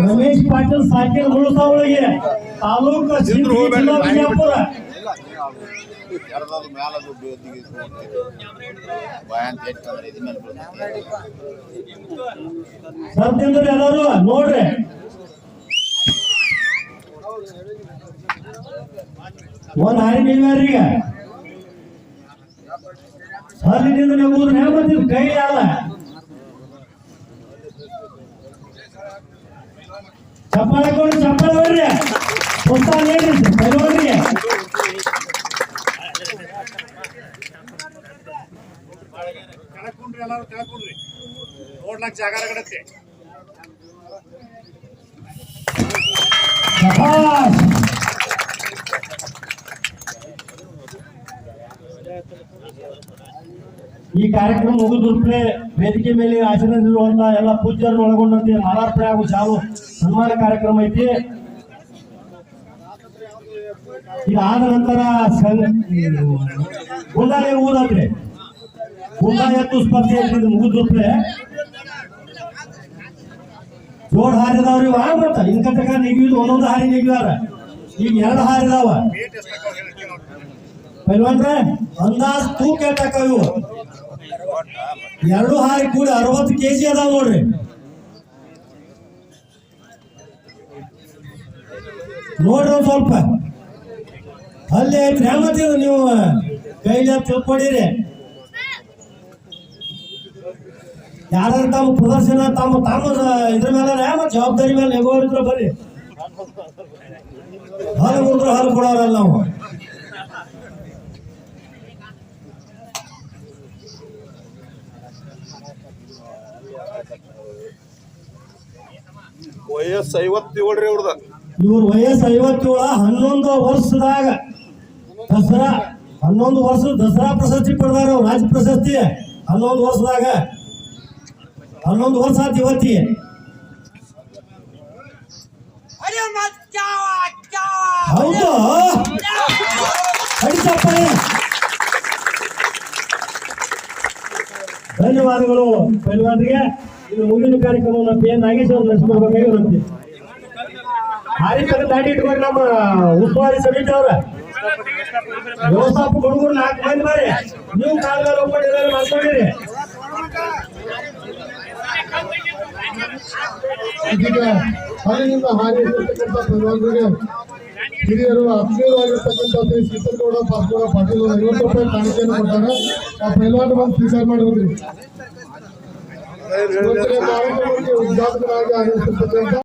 ರಮೇಶ್ ಪಾಟೀಲ್ ಸಾಕಿನ ಮುಳುಸಾವಳಿಗೆ ತಾಲೂಕು ಬಿಜಾಪುರ. ಯಾರದಾದ್ರು ಬೇದಿಗೆ ಭಯ ಅಂತ ಹೇಳ್ತಾರೆ. ಸದ್ಯಂದ್ರೆ ಎಲ್ಲರೂ ನೋಡ್ರಿ. ಒಂದ್ ಹಾರಿ ನೀವ್ಯಾರೀಗ ಸದ್ಯದಿಂದ ನೀವು ನೇಮದಿ ಕೈ ಅಲ್ಲ ಚಪ್ಪಾಳೆ ಕೊಡಿ ಚಪ್ಪಾಳೆ ಹೊಡ್ರಿ ಪುಸ್ತಕ ಏನ್ರಿ ಕೈಗೊಳ್ರಿ ಕಳ್ಕೊಂಡ್ರಿ ಎಲ್ಲಾರು ಕಳ್ಕೊಂಡ್ರಿ ನೋಡ್ಲಕ್ ಜಾಗ ರಗಡತ್ತೆ ಈ ಕಾರ್ಯಕ್ರಮ ಮುಗಿದುರ್ಪೆ ವೇದಿಕೆ ಮೇಲೆ ಆಚರಣೆ ಎಲ್ಲ ಪೂಜ್ಯರನ್ನು ಒಳಗೊಂಡಂತೆ ಮಾಲಾರ್ಪಣೆ ಹಾಗೂ ಶಾಲು ಸನ್ಮಾನ ಕಾರ್ಯಕ್ರಮ ಐತಿ. ಇದಾದ ನಂತರ ಗುಂಡಾಲೆ ಊರಾದ್ರೆ. ಗುಂಡ ಎತ್ತು ಸ್ಪರ್ಧೆ ಐತಿ ಮುಗಿದುರ್ಪೆ ಜೋಡ್ ಹಾರಿದವ್ರಿ ಇವ ಮತ್ತ ಇನ್ಕ ತಕ ನೆಗಿಯುದು ಒಂದೊಂದು ಹಾರಿ ನೆಗಿದಾರ ಈಗ ಎರಡು ಹಾರಿದಾವ. ಪೈಲ್ವಾನ್ರೆ ಅಂದಾಜ್ ತೂಕ ಎಷ್ಟಾಕವ ಇವು ಎರಡು ಹಾರಿ ಕೂಡಿ ಅರವತ್ತು ಕೆ ಜಿ ಅದಾವ ನೋಡ್ರಿ. ನೋಡ್ರಿ ಒಂದ್ ಸ್ವಲ್ಪ. ಅಲ್ಲಿ ಐತ್ರಿ. ಹೆಂಗತ್ತೀವಿ ನೀವು ಕೈಲಿ ತಿಳ್ಕೊಂಡಿರಿ? ಯಾರು ತಮ್ಮ ಪ್ರದರ್ಶನ, ತಮ್ಮ ತಮ್ಮ ಇದ್ರ ಮೇಲೆ ಮತ್ತೆ ಜವಾಬ್ದಾರಿ ಮೇಲೆ ನೆಗೋರಿದ್ರೆ ಬರ್ರಿ ಹಾಲು ಕೊಡ್ರು ಹಾಲು ಕೊಡೋರಲ್ಲ ನಾವು ವಯಸ್ಸು ಐವತ್ತೇಳ್ರಿ ಅವ್ರದ. ಇವ್ರ ವಯಸ್ಸು ಐವತ್ತೇಳ ಹನ್ನೊಂದು ವರ್ಷದಾಗ ದಸರಾ ಹನ್ನೊಂದು ವರ್ಷ ದಸರಾ ಪ್ರಶಸ್ತಿ ಪಡೆದಾರ ರಾಜ್ಯ ಪ್ರಶಸ್ತಿ. ಹನ್ನೊಂದು ವರ್ಷದಾಗ. ಹನ್ನೊಂದು ವರ್ಷ ಆತ ಇವತ್ತಿ. ಹೌದು. ಧನ್ಯವಾದಗಳು ಪೈಲ್ವಾನ್ರಿಗೆ ಇದು ಮುಂದಿನ ಕಾರ್ಯಕ್ರಮವನ್ನು ಪಿ ಎನ್ ನಾಗೇಶ್ ಅವರು ನಡೆಸ್ಕೊಡ್ಬೇಕಾಗಿ ವಿನಂತಿ ಹಾರಿ ದಾಡಿ ಇಟ್ಕೊಂಡು ನಮ್ಮ ಉಸ್ತುವಾರಿ ಸಮಿತಿ ಅವ್ರ. ವ್ಯವಸ್ಥಾಪ ಹುಡುಗರು ನಾಲ್ಕು ಮಂದಿ ಬಾರಿ. ನೀವು ಕಾಲ ಒಬ್ಬರು ಎಲ್ಲರೂ ಮಾಡ್ಕೊಂಡಿರಿ. ಹಿರಿಯರು ಆತ್ಮೀಯರಾಗಿರ್ತಕ್ಕಂಥ ಶ್ರೀ ಪಾಸ್ಗೌಡ ಪಾಟೀಲ್ ಐವತ್ತು ರೂಪಾಯಿ ಕಾಣಿಕೆಯನ್ನು ಕೊಡ್ತಾರೆ ಆ ಪೈಲ್ವಾನ್ ಬಂದು ಸ್ವೀಕಾರ दूसरे गाँव में उद्घाटन कराया गया है